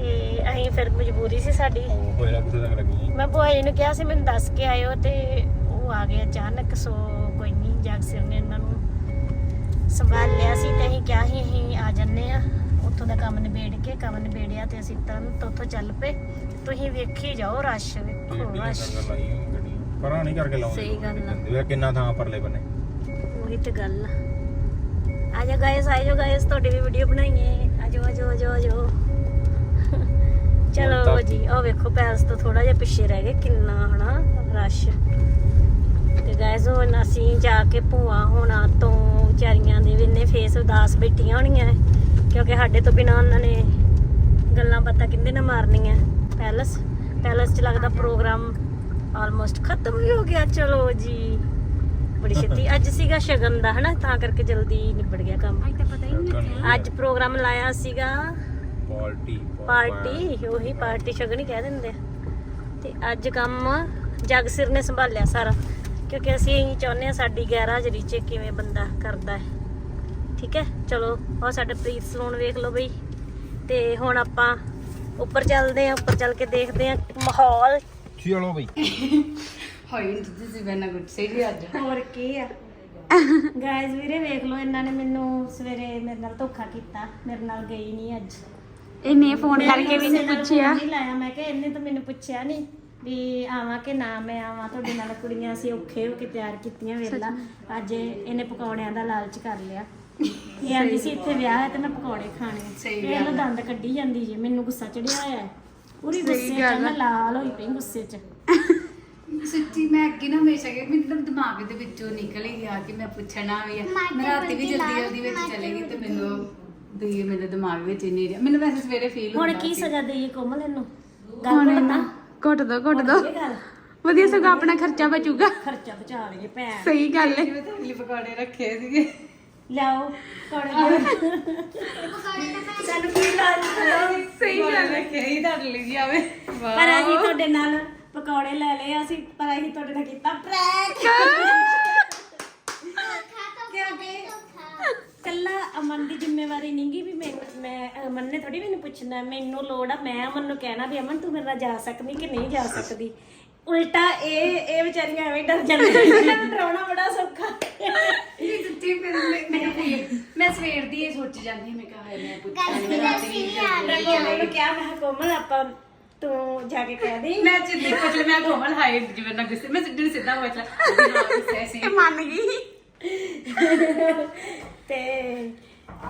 ਤੇ ਅਸੀਂ ਫਿਰ ਮਜਬੂਰੀ ਸੀ ਸਾਡੀ। ਹੋਇਆ ਲੱਗੀ? ਮੈਂ ਜੀ ਨੂੰ ਕਿਹਾ ਸੀ ਮੈਨੂੰ ਦੱਸ ਕੇ ਆਇਓ ਤੇ ਉਹ ਆ ਗਏ ਅਚਾਨਕ ਸੋ ਕੋਈ ਨਹੀਂ ਜਗ ਸਿਰ ਨੇ ਇਹਨਾਂ ਨੂੰ ਸੰਭਾਲ ਲਿਆ ਸੀ ਤੇ ਅਸੀਂ ਕਿਹਾ ਸੀ ਅਸੀਂ ਆ ਜੰਨੇ ਆ ਉੱਥੋਂ ਦਾ ਕੰਮ ਨਿਬੇੜ ਕੇ ਕੰਮ ਨਿਬੇੜਿਆ ਤੇ ਅਸੀਂ ਤੁਰੰਤ ਉੱਥੋਂ ਚੱਲ ਪਏ। ਤੁਸੀਂ ਵੇਖੀ ਜਾਓ ਰਸ਼ ਵੇਖੋ ਰਸ਼। ਕਰ ਲਾਈ ਹੋਈ ਗੱਡੀ ਪਰਾਂ ਨਹੀਂ ਕਰਕੇ ਲਾਉਂਦੇ ਸਹੀ ਗੱਲ ਆ। ਵੇਖ ਕਿੰਨਾ ਥਾਂ ਪਰਲੇ ਬੰਨੇ। ਉਹੀ ਤੇ ਗੱਲ ਆ। ਆ ਜਾ ਗਾਇਸ ਆ ਜਾ ਗਾਇਸ ਤੁਹਾਡੀ ਵੀ ਵੀਡੀਓ ਬਣਾਈਏ। ਆ ਜਾਓ ਆ ਜਾਓ। ਚਲੋ ਜੀ ਉਹ ਵੇਖੋ ਪੈਲਸ ਤੋਂ ਥੋੜਾ ਜਿਹਾ ਪਿੱਛੇ ਰਹਿ ਗਏ ਕਿੰਨਾ ਹਨਾ ਰਸ਼। ਤੇ ਗਾਇਸ ਹੁਣ ਅਸੀਂ ਜਾ ਕੇ ਭੂਆ ਹੋਣਾ ਤੋਂ ਵਿਚਾਰੀਆਂ ਦੇ ਵੀ ਨੇ ਫੇਸ ਉਦਾਸ ਬੈਠੀਆਂ ਹੋਣੀਆਂ ਹੈ, ਕਿਉਂਕਿ ਸਾਡੇ ਤੋਂ ਬਿਨਾ ਉਹਨਾਂ ਨੇ ਗੱਲਾਂ ਬਾਤਾਂ ਕਿੰਦੇ ਨਾ ਮਾਰਨੀਆਂ। ਪੈਲਸ ਪੈਲਸ 'ਚ ਲੱਗਦਾ ਪ੍ਰੋਗਰਾਮ ਆਲਮੋਸਟ ਖਤਮ ਹੀ ਹੋ ਗਿਆ ਚਲੋ ਜੀ। ਬੜੀ ਛੇਤੀ ਅੱਜ ਸੀਗਾ ਸ਼ਗਨ ਦਾ ਹਨਾ ਤਾਂ ਕਰਕੇ ਜਲਦੀ ਨਿਬੜ ਗਿਆ ਕੰਮ। ਅੱਜ ਤਾਂ ਪਤਾ ਹੀ ਨਹੀਂ ਅੱਜ ਪ੍ਰੋਗਰਾਮ ਲਾਇਆ ਸੀਗਾ ਪਾਰਟੀ ਪਾਰਟੀ ਉਹੀ ਪਾਰਟੀ ਸ਼ਗਨ ਹੀ ਕਹਿ ਦਿੰਦੇ ਆ। ਤੇ ਅੱਜ ਕੰਮ ਜਗ ਸਿਰ ਨੇ ਸੰਭਾਲਿਆ ਸਾਰਾ ਕਿਉਂਕਿ ਅਸੀਂ ਇਹੀ ਚਾਹੁੰਦੇ ਆ ਸਾਡੀ ਗੈਰਾਜਰੀ ਚ ਕਿਵੇਂ ਬੰਦਾ ਕਰਦਾ ਹੈ। ਠੀਕ ਹੈ? ਚਲੋ ਉਹ ਸਾਡਾ ਪ੍ਰੀਤ ਸਲੂਨ ਵੇਖ ਲਓ ਬਈ। ਤੇ ਹੁਣ ਆਪਾਂ ਉੱਪਰ ਚੱਲਦੇ ਆ ਉੱਪਰ ਚੱਲ ਕੇ ਦੇਖਦੇ ਆ ਮਾਹੌਲ। ਚਲੋ ਬਈ। ਹਾਈ ਤੁਸੀਂ ਬੈਨਾ ਗੁੱਡ ਸਹੀ ਅੱਜ। ਹੋਰ ਕੀ ਆ? ਗਾਇਜ਼ ਵੀਰੇ ਵੇਖ ਲਓ ਇਹਨਾਂ ਨੇ ਮੈਨੂੰ ਸਵੇਰੇ ਮੇਰੇ ਨਾਲ ਧੋਖਾ ਕੀਤਾ ਮੇਰੇ ਨਾਲ ਗਈ ਨਹੀਂ ਅੱਜ। ਇਹਨੇ ਫੋਨ ਕਰਕੇ ਵੀ ਨਹੀਂ ਪੁੱਛਿਆ। ਨਹੀਂ ਲਾਇਆ। ਮੈਂ ਕਿਹਾ ਇਹਨੇ ਤਾਂ ਮੈਨੂੰ ਪੁੱਛਿਆ ਨਹੀਂ ਵੀ ਆਵਾਂ ਕਿ ਨਾ ਮੈਂ ਆਵਾਂ। ਤੁਹਾਡੇ ਨਾਲ ਕੁੜੀਆਂ ਅਸੀਂ ਔਖੇ ਹੋ ਕੇ ਤਿਆਰ ਕੀਤੀਆਂ ਵੇਲਾ। ਅੱਜ ਇਹਨੇ ਪਕੌੜਿਆਂ ਦਾ ਲਾਲਚ ਕਰ ਲਿਆ। ਇਹ ਆਂਦੀ ਸੀ ਇੱਥੇ ਵਿਆਹ ਹੈ ਤੇ ਮੈਂ ਪਕੌੜੇ ਖਾਣੇ ਸਹੀ ਇਹ ਲੋ ਦੰਦ ਕੱਢੀ ਜਾਂਦੀ ਜੇ ਮੈਨੂੰ ਗੁੱਸਾ ਚੜਿਆ ਹੋਇਆ ਹੈ। ਪੂਰੀ ਗੁੱਸੇ ਚ ਮੈਂ ਲਾਲ ਹੋਈ ਪਈ ਗੁੱਸੇ ਚ। ਸੱਚੀ ਮੈਂ ਅੱਗੇ ਨਾ ਹਮੇਸ਼ਾ ਕਿ ਮੇਰੇ ਤਾਂ ਦਿਮਾਗ ਦੇ ਵਿੱਚੋਂ ਨਿਕਲ ਹੀ ਗਿਆ ਕਿ ਮੈਂ ਪੁੱਛਣਾ ਵੀ ਆ। ਮੈਂ ਰਾਤੀ ਵੀ ਜਲਦੀ ਜਲਦੀ ਵਿੱਚ ਚਲੇ ਗਈ ਤੇ ਮੈਨੂੰ ਵੀ ਮੇਰੇ ਦਿਮਾਗ ਵਿੱਚ ਨਹੀਂ ਰਿਹਾ। ਮੈਨੂੰ ਵੈਸੇ ਸਵੇਰੇ ਫੀਲ ਹੁਣ ਕੀ। ਸਜ਼ਾ ਦੇਈਏ ਕੋਮਲ ਇਹਨੂੰ? ਗੱਲ ਪਤਾ ਘੁੱਟ ਦੋ ਘੁੱਟ ਦੋ। ਇਹ ਗੱਲ? ਵਧੀਆ ਸਗੋਂ ਆਪਣਾ ਖਰਚਾ ਬਚੂਗਾ। ਖਰਚਾ ਬਚਾ ਲਈਏ ਭੈਣ। ਸਹੀ ਗੱਲ ਹੈ ਜਿਵੇਂ ਤੇਲੀ ਪਕੌੜੇ ਰੱਖੇ ਸੀਗੇ। ਲਿਆਓ ਕੋੜੇ ਸਾਨੂੰ ਕੀ ਲਾਲਚ ਸਹੀ ਗੱਲ ਹੈ ਰੱਖੇ ਹੀ ਤੁਹਾਡੇ ਲਈ ਜੀ ਆਵੇ। ਪਰ ਅਸੀਂ ਤੁਹਾਡੇ ਨਾਲ ਪਕੌੜੇ ਲੈ ਲਏ ਅਸੀਂ ਪਰ ਅਸੀਂ ਤੁਹਾਡੇ ਨਾਲ ਕੀਤਾ ਪ੍ਰੈਂਕ ਕੱਲਾ ਅਮਨ ਦੀ ਜ਼ਿੰਮੇਵਾਰੀ ਨਹੀਂਗੀ ਵੀ ਮੈਂ ਮੈਂ ਅਮਨ ਨੇ ਥੋੜੀ ਮੈਨੂੰ ਪੁੱਛਣਾ ਮੈਨੂੰ ਲੋੜ ਆ ਮੈਂ ਅਮਨ ਨੂੰ ਕਹਿਣਾ ਵੀ ਅਮਨ ਤੂੰ ਮੇਰੇ ਨਾਲ ਜਾ ਸਕਦੀ ਕਿ ਨਹੀਂ ਜਾ ਸਕਦੀ? ਉਲਟਾ ਇਹ ਇਹ ਵਿਚਾਰੀਆਂ ਐਵੇਂ ਡਰ ਜਾਂਦੀਆਂ ਡਰਾਉਣਾ ਬੜਾ ਸੌਖਾ। ਸੱਚੀ ਫਿਰ ਮੈਂ- ਮੈਨੂੰ ਮੈਂ ਸਵੇਰ ਦੀ ਇਹ ਸੋਚ ਜਾਂਦੀ ਹਾਂ, ਮੈਂ ਕਿਹਾ ਹਾਏ ਮੈਂ ਪੁੱਛਾਂ ਮੈਂ ਜਲਦੀ ਕੋਮਲ ਨੂੰ ਕਿਹਾ ਮੈਂ ਕਿਹਾ, ਕੋਮਲ ਆਪਾਂ ਤੂੰ ਜਾ ਕੇ ਕਹਿ ਦੇ। ਮੈਂ ਜਿੱਦੀ ਪੁੱਛ ਲਿਆ ਮੈਂ ਕੋਮਲ ਹਾਏ ਜਿਵੇਂ ਨਾ ਗੁੱਸੇ ਮੈਂ ਸਿੱਧੀ ਨੂੰ ਸਿੱਧਾ ਪੁੱਛ ਲਿਆ ਗੁੱਸੇ ਸੀ ਮੰਨ ਗਈ। ਤੇ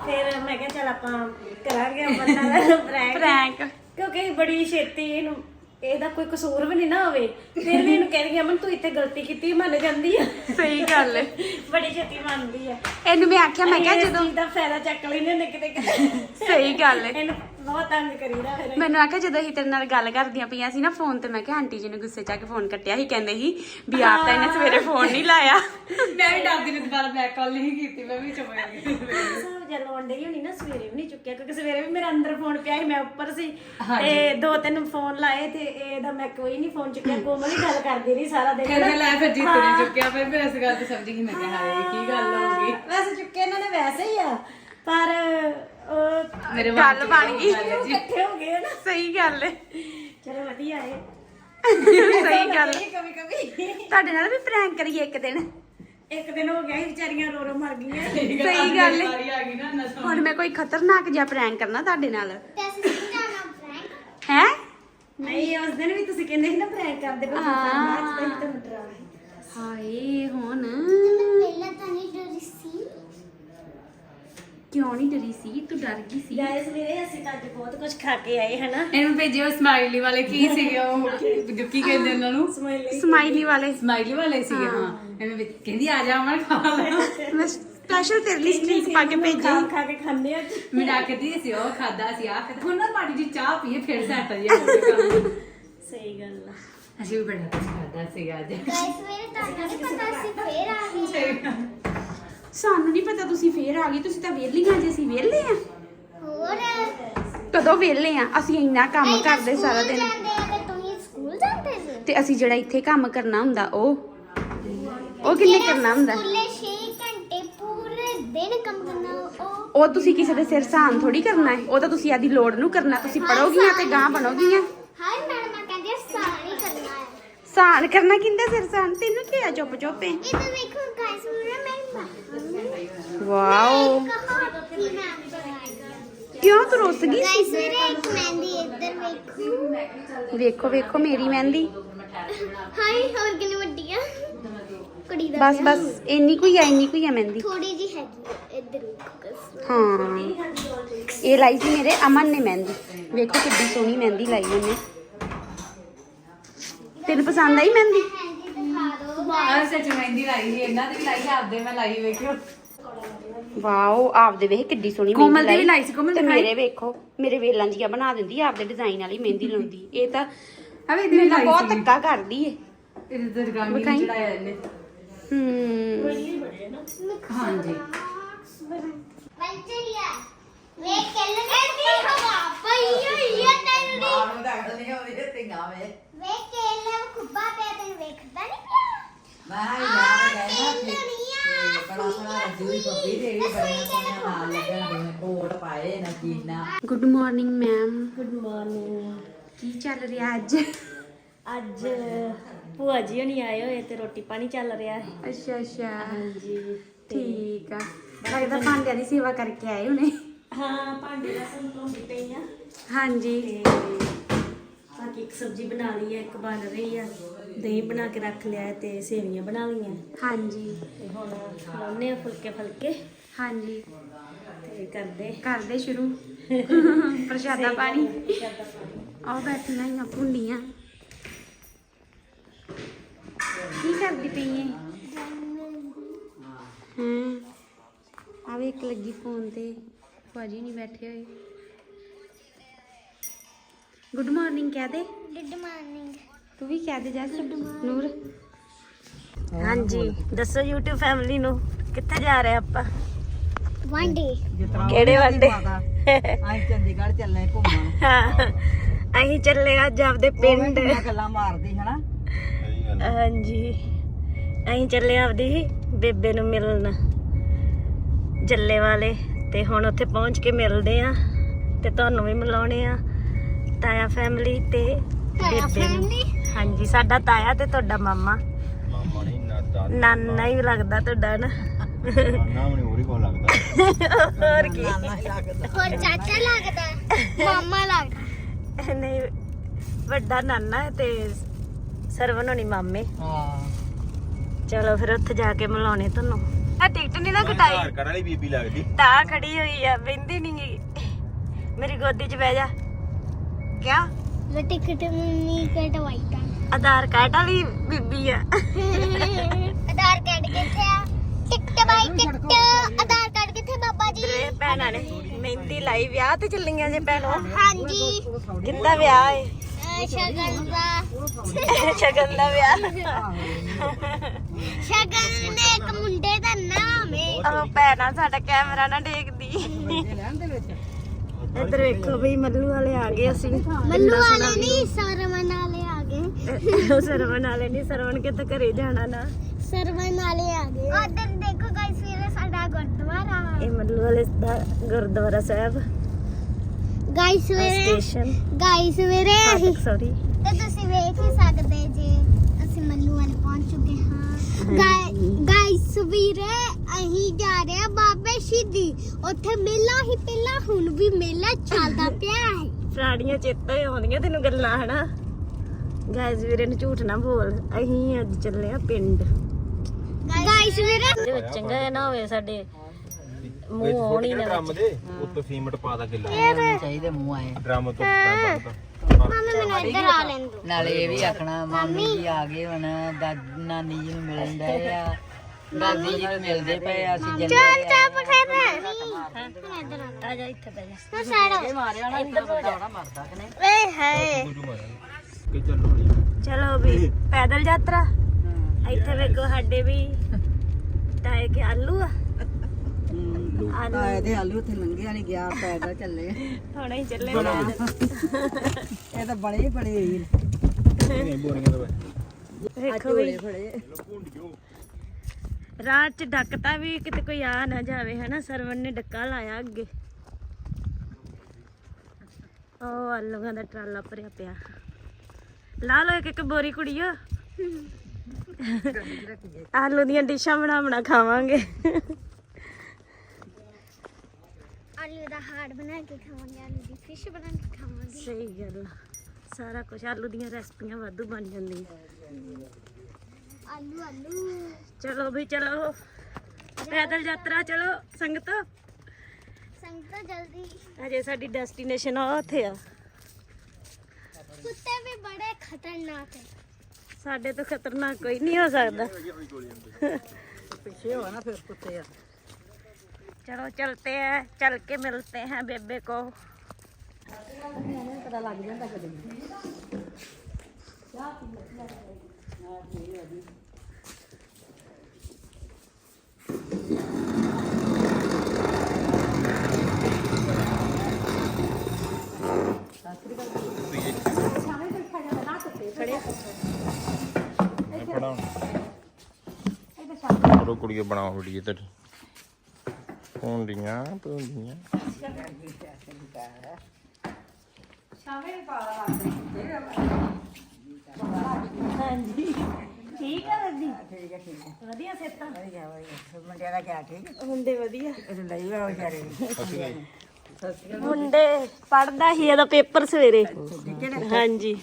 ਫਿਰ ਮੈਂ ਕਿਹਾ ਚੱਲ ਆਪਾਂ ਕਰਾਂਗੇ ਆਪਾਂ ਨਾਲ ਪ੍ਰੈਂਕ। ਕਿਉਂਕਿ ਬੜੀ ਛੇਤੀ ਇਹਨੂੰ ਇਹਦਾ ਕੋਈ ਕਸੂਰ ਵੀ ਨਹੀਂ ਨਾ ਹੋਵੇ। ਫਿਰ ਵੀ ਇਹਨੂੰ ਕਹਿੰਦੀ ਅਮਨ ਤੂੰ ਇੱਥੇ ਗਲਤੀ ਕੀਤੀ ਮੰਨ ਜਾਂਦੀ ਆ। ਸਹੀ ਗੱਲ ਹੈ ਬੜੀ ਛੇਤੀ ਮੰਨਦੀ ਆ। ਇਹਨੂੰ ਮੈਂ ਆਖਿਆ ਮੈਂ ਕਿਹਾ ਜਦੋਂ ਦਾ ਫਾਇਦਾ ਚੱਕ ਲੈਂਦੇ ਨੇ ਕਿਤੇ। ਸਹੀ ਗੱਲ ਹੈ ਇਹਨੂੰ ਬਹੁਤ ਤੰਗ ਕਰੀਦਾ ਫਿਰ। ਮੈਨੂੰ ਆਖਿਆ ਜਦੋਂ ਅਸੀਂ ਤੇਰੇ ਨਾਲ ਗੱਲ ਕਰਦੀਆਂ ਪਈਆਂ ਸੀ ਨਾ ਫੋਨ ਤੇ ਮੈਂ ਕਿਹਾ ਆਂਟੀ ਜੀ ਨੇ ਗੁੱਸੇ ਚ ਆ ਕੇ ਫੋਨ ਕੱਟਿਆ ਸੀ ਕਹਿੰਦੇ ਸੀ ਵੀ ਆਪ ਤਾਂ ਇਹਨੇ ਸਵੇਰੇ ਫੋਨ ਨਹੀਂ ਲਾਇਆ। ਮੈਂ ਵੀ ਡਰਦੀ ਨੇ ਦੁਬਾਰਾ ਬੈਕ ਕਾਲ ਨਹੀਂ ਕੀਤੀ ਮੈਂ ਵੀ ਚੁੱਪ ਗਈ ਸਭ ਜਦੋਂ ਆਂਡੇ ਹੀ ਹੋਣੀ ਨਾ ਸਵੇਰੇ ਵੀ ਨਹੀਂ ਚੁੱਕਿਆ ਕਿਉਂਕਿ ਸਵੇਰੇ ਵੀ ਮੇਰਾ ਅੰਦਰ ਫੋਨ ਪਿਆ ਸੀ ਮੈਂ ਉੱਪਰ ਸੀ। ਤੇ ਦੋ ਤਿੰਨ ਫੋਨ ਲਾਏ ਤੇ ਇਹਦਾ ਮੈਂ ਕੋਈ ਨਹੀਂ ਫੋਨ ਚੁੱਕਿਆ ਕੋਮਲ ਹੀ ਗੱਲ ਕਰਦੀ ਰਹੀ ਸਾਰਾ ਦਿਨ ਮੈਂ ਲੈ ਫਿਰ ਜੀਤ ਨੇ ਚੁੱਕਿਆ ਫਿਰ ਮੈਂ ਇਸ ਗੱਲ ਤੇ ਸਮਝ ਗਈ ਮੈਂ ਕਿਹਾ ਹਾਏ ਕੀ ਗੱਲ ਹੋ ਗਈ? ਵੈਸੇ ਚੁੱਕੇ ਇਹਨਾਂ ਨੇ ਵੈਸੇ ਹੀ ਆ ਪਰ ਮੇਰੇ ਗੱਲ ਬਣ ਗਈ। ਇਕੱਠੇ ਹੋ ਗਏ ਨਾ ਸਹੀ ਗੱਲ ਹੈ। ਚਲੋ ਵਧੀਆ ਹੈ ਸਹੀ ਗੱਲ ਹੈ। ਕभी ਕभी ਤੁਹਾਡੇ ਨਾਲ ਵੀ ਪ੍ਰੈਂਕ ਕਰੀਏ ਇੱਕ ਦਿਨ। ਇੱਕ ਦਿਨ ਹੋ ਗਿਆ ਸੀ ਵਿਚਾਰੀਆਂ ਰੋ ਰੋ ਮਰ ਗਈਆਂ। ਸਹੀ ਗੱਲ ਹੈ। ਵਾਰੀ ਆ ਗਈ ਨਾ ਨਾ ਹੁਣ ਮੈਂ ਕੋਈ ਖਤਰਨਾਕ ਜਿਹਾ ਪ੍ਰੈਂਕ ਕਰਨਾ ਤੁਹਾਡੇ ਨਾਲ। ਹੈ? ਨਹੀਂ ਉਸ ਦਿਨ ਵੀ ਤੁਸੀਂ ਕਹਿੰਦੇ ਸੀ ਨਾ ਪ੍ਰੈਂਕ ਕਰਦੇ ਪਰ ਬਾਅਦ ਚ ਤਾਂ ਡਰਾ ਹਾਏ ਹੁਣ। ਕਿਉਂ ਨਹੀਂ ਡਰੀ ਸੀ? ਤੂੰ ਡਰ ਗਈ ਸੀ? ਗਾਇਸ ਵੀਰੇ ਅਸੀਂ ਤਾਂ ਅੱਜ ਬਹੁਤ ਕੁਝ ਖਾ ਕੇ ਆਏ ਹਨਾ? ਇਹਨੂੰ ਭੇਜਿਓ ਸਮਾਈਲੀ ਵਾਲੇ ਕੀ ਸੀਗੇ ਉਹ? ਕੀ ਕਹਿੰਦੇ ਉਹਨਾਂ ਨੂੰ? ਸਮਝ ਸਮਾਈਲੀ ਵਾਲੇ। ਸਮਾਈਲੀ ਵਾਲੇ ਸੀਗੇ ਹਾਂ। ਐਵੇਂ ਕਹਿੰਦੀ ਆ ਜਾ ਮੈਂ ਖਾ ਲਾ। ਮੈਂ ਸਪੈਸ਼ਲ ਤੇਰੇ ਲਈ ਸਟ੍ਰੀਕ ਪਾ ਕੇ ਭੇਜੀ ਖਾ ਖਾ ਕੇ ਖਾਂਦੇ ਆ ਮੈਂ ਡਾਕਦੀ ਸੀ ਉਹ ਖਾਦਾ ਸੀ ਆ ਖਾਦਾ ਹੁਣ ਨਾ ਮਾੜੀ ਜੀ ਚਾਹ ਪੀਏ ਫਿਰ ਸੈੱਟ ਹੋ ਜਾਏਗਾ ਸਹੀ ਗੱਲ ਆ। ਅਸੀਂ ਵੀ ਬੜਾ ਕੁਝ ਖਾਦਾ ਸੀਗਾ ਅੱਜ। ਸਾਨੂੰ ਨਹੀਂ ਪਤਾ ਤੁਸੀਂ ਫੇਰ ਆ ਗਏ ਤੁਸੀਂ ਤਾਂ ਵਿਹਲੀਆਂ ਜੇ ਅਸੀਂ ਵਿਹਲੇ ਆ। ਕਦੋਂ ਵਿਹਲੇ ਆ? ਅਸੀਂ ਇੰਨਾ ਕੰਮ ਕਰਦੇ ਸਾਰਾ ਦਿਨ। ਸਕੂਲ ਜਾਂਦੇ ਸੀ ਤੇ ਅਸੀਂ ਜਿਹੜਾ ਇੱਥੇ ਕੰਮ ਕਰਨਾ ਹੁੰਦਾ ਉਹ? ਉਹ ਕਿੰਨੇ ਕਰਨਾ ਹੁੰਦਾ? ਸਕੂਲੇ 6 ਘੰਟੇ ਪੂਰੇ ਦਿਨ ਕੰਮ ਕਰਨਾ ਉਹ ਉਹ ਤੁਸੀਂ ਕਿਸੇ ਦੇ ਸਿਰ ਸਾਨ ਥੋੜੀ ਕਰਨਾ ਹੈ। ਉਹ ਤਾਂ ਤੁਸੀਂ ਆਦੀ ਲੋੜ ਨੂੰ ਕਰਨਾ ਤੁਸੀਂ ਪੜੋਗੀਆਂ ਤੇ ਗਾਂ ਬਣੋਗੀਆਂ। ਹਾਏ ਮੈਡਮ ਕਹਿੰਦੀ ਸਾਰੀ ਕਰਨਾ ਹੈ। ਸਾਨ ਕਰਨਾ ਕਿੰਦੇ ਸਿਰ ਸਾਨ ਤੈਨੂੰ ਕੀ ਆ ਚੁੱਪ ਚੁੱਪੇ ਇਹ ਤਾਂ ਵੇਖੋ ਵਾਓ ਕਿਉਂ ਤੂੰ ਰੁੱਸ ਗਈ? ਗਾਇਸ ਮੇਰੇ ਇੱਕ ਮਹਿੰਦੀ ਇੱਧਰ ਵੇਖੋ। ਵੇਖੋ ਵੇਖੋ ਮੇਰੀ ਮਹਿੰਦੀ। ਹਾਏ ਹੋਰ ਕਿੰਨੀ ਵੱਡੀ ਆ। ਕੁੜੀ ਦਾ ਬਸ ਬਸ ਇੰਨੀ ਕੋਈ ਆ ਇੰਨੀ ਕੋਈ ਆ ਮਹਿੰਦੀ। ਥੋੜੀ ਜੀ ਹੈਗੀ ਇੱਧਰ ਹਾਂ। ਇਹ ਲਾਈ ਸੀ ਮੇਰੇ ਅਮਨ ਨੇ ਮਹਿੰਦੀ। ਵੇਖੋ ਕਿੱਡੀ ਸੋਹਣੀ ਮਹਿੰਦੀ ਲਾਈ ਉਹਨੇ। ਤੈਨੂੰ ਪਸੰਦ ਆਈ ਮਹਿੰਦੀ? ਮਹਿੰਦੀ ਦਿਖਾ ਦਿਓ ਆਹ ਸੱਚ ਮਹਿੰਦੀ ਲਾਈ ਸੀ ਇਹਨਾਂ ਦੀ ਵੀ ਲਾਈ ਆਪਦੇ ਮੈਂ ਲਾਈ ਵੇਖਿਓ। ਵਾਓ ਆਪਦੇ ਵੇਖ ਕਿੱਡੀ ਸੋਹਣੀ ਕੋਮਲ ਦੀ ਵੀ ਲਾਈ ਸੀ, ਕੋਮਲ ਤੇ ਦਿਖਾਈ। ਮੇਰੇ ਵੇਖੋ ਮੇਰੇ ਵੇਲਾਂ ਜੀਆਂ ਬਣਾ ਦਿੰਦੀ ਆ ਆਪਦੇ ਡਿਜ਼ਾਈਨ ਵਾਲੀ ਮਹਿੰਦੀ ਲਾਉਂਦੀ। ਇਹ ਤਾਂ ਆ ਵੀ ਇਹਦੀ ਵੀ ਮੈਨੂੰ ਲਾਈ ਬਹੁਤ ਸੀ। ਧੱਕਾ ਕਰਦੀ ਏ। ਇਹਦੇ ਵਿਖਾਈ। ਨੂੰ ਚੜਾਇਆ ਇਹਨੇ। ਹੂੰ। ਹਾਂਜੀ। ਨਹੀਂ ਆਉਂਦੀ ਤੇ ਗਾਵੇ ਬੜਾ ਸੋਹਣਾ ਜੂਈ ਪੱਪੀ ਦੇ ਵੀ ਬੜੇ ਸੋਹਣੇ ਨਾਲ ਲੱਗਣ ਦੇ ਕੋਟ ਪਾਏ ਨਾ Cheena good morning ma'am good morning ਕੀ ਚੱਲ ਰਿਹਾ ਅੱਜ? ਅੱਜ ਭੂਆ ਜੀ ਹੋਣੀ ਆਏ ਹੋਏ ਤੇ ਰੋਟੀ ਪਾਣੀ ਚੱਲ ਰਿਹਾ ਹੈ। ਅੱਛਾ ਅੱਛਾ। ਹਾਂਜੀ ਠੀਕ ਆ। ਲੱਗਦਾ ਭਾਂਡਿਆਂ ਦੀ ਸੇਵਾ ਕਰਕੇ ਆਏ ਹੁਣੇ। ਹਾਂ ਭਾਂਡੇ ਦਾ ਸੰਤੋਂ ਪਈ ਆ। ਹਾਂਜੀ। ਤੇ ਬਾਕੀ ਇੱਕ ਸਬਜ਼ੀ ਬਣਾ ਲਈ ਹੈ ਇੱਕ ਬਣ ਰਹੀ ਆ। ਦਹੀਂ ਬਣਾ ਕੇ ਰੱਖ ਲਿਆ ਹੈ ਤੇ ਸੇਵੀਆਂ ਬਣਾ ਲਈਆਂ। ਹਾਂਜੀ। ਤੇ ਹੁਣ ਲਾਉਨੇ ਆ ਫੁਲਕੇ ਫਲਕੇ। ਹਾਂਜੀ। ਤੇ ਕਰਦੇ। ਕਰਦੇ ਸ਼ੁਰੂ। ਪ੍ਰਸ਼ਾਦਾ ਪਾਣੀ। ਆਓ ਬੈਠੀਆਂ ਹੀ ਭੁੰਡੀਆਂ। ਕੀ ਕਰਦੀ ਪਈ ਏ? ਹਾਂ। ਆ ਵੀ ਇੱਕ ਲੱਗੀ ਫੋਨ ਤੇ। ਭਾਜੀ ਨਹੀਂ ਬੈਠੇ ਹੋਏ। ਗੁੱਡ ਮਾਰਨਿੰਗ ਕਹਿ ਦੇ। Good morning. ਤੂੰ ਵੀ ਕਹਿ ਦੇ ਜੈਸ। ਨੂਰ। ਹਾਂਜੀ ਦੱਸੋ YouTube ਫੈਮਿਲੀ ਨੂੰ ਕਿੱਥੇ ਜਾ ਰਹੇ ਆਪਾਂ? ਵਨ ਡੇ ਕਿਹੜੇ ਵਾਂਡੇ ਅਸੀਂ ਚੰਡੀਗੜ੍ਹ ਚੱਲੇ ਘੁੰਮਣ। ਹਾਂ ਅਸੀਂ ਚੱਲੇ ਅੱਜ ਆਪਦੇ ਪਿੰਡ। ਗੱਲਾਂ ਮਾਰਦੀ ਹਨਾ? ਹਾਂਜੀ। ਅਸੀਂ ਚੱਲੇ ਆਪਦੀ ਬੇਬੇ ਨੂੰ ਮਿਲਣ। ਜੱਲੇ ਵਾਲੇ। ਤੇ ਹੁਣ ਉੱਥੇ ਪਹੁੰਚ ਕੇ ਮਿਲਦੇ ਆ ਤੇ ਤੁਹਾਨੂੰ ਵੀ ਮਿਲਾਉਣੇ ਆ ਤਾਇਆ ਫੈਮਿਲੀ ਤੇ ਬੇਬੇ ਨੂੰ। ਹਾਂਜੀ ਸਾਡਾ ਤਾਇਆ ਤੇ ਤੁਹਾਡਾ ਮਾਮਾ। ਮਾਮਾ ਨਹੀਂ ਨਾ ਨਾਨਾ ਹੀ ਲੱਗਦਾ ਤੁਹਾਡਾ ਨਾ। ਨਾਨਾ ਮੈਨੂੰ ਹੋਰ ਹੀ ਕੋ ਲੱਗਦਾ? ਹੋਰ ਕੀ? ਹੋਰ ਚਾਚਾ ਲੱਗਦਾ? ਮਾਮਾ ਲੱਗਦਾ? ਨਹੀਂ ਵੱਡਾ ਨਾਨਾ ਹੈ ਤੇ ਸਰਵਨ ਹੋਣੀ ਮਾਮੇ। ਹਾਂ। ਚਲੋ ਫਿਰ ਉੱਥੇ ਜਾ ਕੇ ਮਿਲਾਉਣੇ ਤੁਹਾਨੂੰ। ਆ ਟਿਕਟ ਨਹੀਂ ਨਾ ਕਟਾਈ? ਘਰ ਕਰਨ ਵਾਲੀ ਬੀਬੀ ਲੱਗਦੀ। ਤਾਂ ਖੜੀ ਹੋਈ ਆ ਬੈੰਦੀ ਨਹੀਂ ਮੇਰੀ ਗੋਦੀ 'ਚ ਬਹਿ ਜਾ। ਕਿਆ? ਮੈਂ ਟਿਕਟ ਨਹੀਂ ਕਟਵਾਈ ਤਾਂ। ਆਧਾਰ ਕਾਰਡ ਵਾਲੀ ਬੀਬੀ ਆ। ਆਧਾਰ ਕਾਰਡ ਕਿੱਥੇ ਆ? Ticket by ticket. Aadhaar card ਕਿੱਥੇ ਬਾਬਾ ਜੀ? ਤੇਰੇ ਭੈਣਾਂ ਨੇ ਮਹਿੰਦੀ ਲਾਈ ਵਿਆਹ ਤੇ ਚੱਲੀਆਂ ਜੇ ਭੈਣੋ। ਹਾਂਜੀ। ਕਿੰਦਾ ਵਿਆਹ ਏ? ਅਹ ਸ਼ਗਨ ਦਾ। ਸ਼ਗਨ ਦਾ ਵਿਆਹ। ਸ਼ਗਨ ਨੇ ਇੱਕ ਮੁੰਡੇ ਦਾ ਨਾਮ ਹੈ ਉਹ ਭੈਣਾਂ ਸਾਡਾ ਕੈਮਰਾ ਨਾ ਦੇਖਦੀ ਇੱਧਰ ਵੇਖੋ ਬਈ ਮੱਲੂ ਵਾਲੇ ਆ ਗਏ ਅਸੀਂ। ਮੱਲੂ ਵਾਲੇ ਨਹੀਂ ਸਰਵਨ ਵਾਲੇ ਆ ਗਏ। ਉਹ ਸਰਵਣ ਵਾਲੇ ਨਹੀਂ ਸਰਵਣ ਕੇ ਤਾਂ ਘਰੇ ਜਾਣਾ ਨਾ। ਸਰਵਨ ਵਾਲੇ ਆ ਗਏ। ਉਧਰ ਦੇਖੋ ਗਾਇਸ ਵੀਰੇ ਸਾਡਾ ਗੁਰਦੁਆਰਾ। ਇਹ ਮੱਲੂ ਵਾਲੇ ਦਾ ਗੁਰਦੁਆਰਾ ਸਾਹਿਬ। ਗਾਇਸ ਵੀਰੇ ਗਾਇਸ ਵੀਰੇ। ਸੌਰੀ ਤੇ ਤੁਸੀਂ ਵੇਖ ਹੀ ਸਕਦੇ ਜੇ ਅਸੀਂ ਮੱਲੂ ਵਾਲੇ ਪਹੁੰਚ ਚੁੱਕੇ ਹਾਂ। ਗਾਇਸ ਵੀਰੇ ਅਸੀਂ ਜਾ ਰਹੇ ਹਾਂ ਬਾਬੇ ਸ਼ੀਦੀ ਉੱਥੇ ਮੇਲਾ ਹੀ ਪਹਿਲਾਂ ਹੁਣ ਵੀ ਮੇਲਾ ਚੱਲਦਾ ਪਿਆ ਹੈ। ਪੁਰਾਣੀਆਂ ਚੇਤਾ ਹੀ ਆਉਂਦੀਆਂ ਤੈਨੂੰ ਗੱਲਾਂ ਹਨਾ? ਗਾਇਜ਼ ਵੀਰੇ ਨੂੰ ਝੂਠ ਨਾ ਬੋਲ। ਅਸੀਂ ਅੱਜ ਚੱਲੇ ਆ ਪਿੰਡ। ਗਾਇਸ ਵੀਰੇ ਚੰਗਾ ਨਾ ਹੋਵੇ ਸਾਡੇ ਮੂੰਹ ਵਿੱਚ ਆਉਣ ਹੀ ਫੁੱਟ ਨਾ ਡਰਮ ਦੇ ਉੱਤੋਂ ਸੀਮਟ ਪਾ ਦਾ ਕਿੱਲਾ। ਚਾਹੀਦੇ ਮੂੰਹ ਆਏ। ਡਰਮ ਤੋਂ ਡਰਮ ਤੋਂ ਮਾਮਾ ਮੈਨੂੰ ਇੱਧਰ ਆ ਲੈਣ ਦੋ। ਨਾਲੇ ਇਹ ਵੀ ਆਖਣਾ ਮਾਮੀ ਜੀ ਆ ਗਏ ਹੁਣ ਦਾਦ ਨਾਨੀ ਜੀ ਨੂੰ ਮਿਲਣ ਡਏ ਆ। ਦਾਦੀ ਜੀ ਨੂੰ ਮਿਲਦੇ ਪਏ ਆ ਅਸੀਂ ਜੰਨੇ ਚੱਲ ਚੱਪ ਖਾਦਾ ਇੱਧਰ ਆ। ਆ। ਜਾ ਇੱਥੇ ਬਹਿ ਜਾ। ਨਾ ਸਾੜੋ ਮਾਰਿਆ ਨਾ ਇੱਧਰ ਬੜਾ ਮਰਦਾ ਕਿ ਨਹੀਂ? ਏ ਹਾਏ। ਕੁਝ ਮਾਰਿਆ ਕਿ ਚੱਲੋ ਜੀ ਚਲੋ ਵੀ ਪੈਦਲ ਯਾਤਰਾ। ਇੱਥੇ ਵੇਖੋ ਸਾਡੇ ਵੀ ਤਾਏ ਕੇ ਆਲੂ ਆ। ਆਲੂ। ਤਾਏ ਦੇ ਆਲੂ ਉੱਥੇ ਲੰਘਿਆ ਨਹੀਂ ਗਿਆ ਪੈਦਲ ਚੱਲੇ। ਹੁਣੇ ਹੀ ਚੱਲੇ ਇਹ ਤਾਂ ਬੜੇ ਹੀ ਬੜੇ ਹੀ ਨਹੀਂ ਬੋਰੀਆਂ ਦਾ ਬਾਈ ਵੇਖੋ ਵੀ। ਰਾਤ ਚ ਡੱਕਤਾ ਵੀ ਕਿਤੇ ਕੋਈ ਆ ਨਾ ਜਾਵੇ ਹਨਾ? ਸਰਵਨ ਨੇ ਡੱਕਾ ਲਾਇਆ ਅੱਗੇ। ਉਹ ਆਲੂਆਂ ਦਾ ਟਰਾਲਾ ਭਰਿਆ ਪਿਆ। ਲਾ ਲੋ ਇੱਕ ਇੱਕ ਬੋਰੀ ਕੁੜੀਓ। ਆਲੂ ਦੀਆਂ ਡਿਸ਼ਾਂ ਬਣਾ ਬਣਾ ਖਾਵਾਂਗੇ। ਆਲੂ ਦਾ ਹਾਰਡ ਬਣਾ ਕੇ ਖਾਵਾਂਗੇ ਆਲੂ ਦੀ ਫਿਸ਼ ਬਣਾ ਕੇ ਖਾਵਾਂਗੇ। ਸਹੀ ਗੱਲ ਆ। ਸਾਰਾ ਕੁਝ ਆਲੂ ਦੀਆਂ ਰੈਸਪੀਆਂ ਵਾਧੂ ਬਣ ਜਾਂਦੀਆਂ। ਆਲੂ ਆਲੂ। ਚਲੋ ਵੀ ਚਲੋ ਪੈਦਲ ਯਾਤਰਾ ਚਲੋ ਸੰਗਤ। ਸੰਗਤ ਜਲਦੀ। ਅਜੇ ਸਾਡੀ ਡੈਸਟੀਨੇਸ਼ਨ ਆ ਉੱਥੇ ਆ। ਕੁੱਤੇ ਵੀ ਬੜੇ ਖਤਰਨਾਕ ਹੈ ਸਾਡੇ ਤੋਂ ਖਤਰਨਾਕ ਕੋਈ ਨਹੀਂ ਹੋ ਸਕਦਾ। ਪਿੱਛੇ ਹੋ ਨਾ ਫਿਰ ਕੁੱਤੇ ਆ। चलो चलते हैं चल के मिलते हैं बेबे को ਪੜਾਉਣ ਕਰੋ ਕੁੜੀਏ ਬਣਾਓ ਵੀਡੀਓ ਤੇ ਪੂੰਡੀਆਂ ਪੂੰਡੀਆਂ ਸ਼ਾਮੇ ਪਾਲਾ ਮਾਰਦੇ ਹਾਂਜੀ। ਠੀਕ ਆ ਰੱਦੀ ਠੀਕ ਹੈ ਠੀਕ ਹੈ ਵਧੀਆ ਸੇਤਾ ਵਧੀਆ ਵਧੀਆ। ਮੁੰਡਿਆਂ ਦਾ ਕਿਆ ਠੀਕ ਹੁੰਦੇ ਵਧੀਆ ਇਹਨੂੰ ਲਈ ਆ ਵਿਚਾਰੇ ਮੁੰਡੇ ਪੜਦਾ ਹੀ ਇਹਦਾ ਪੇਪਰ ਸਵੇਰੇ। ਹਾਂਜੀ।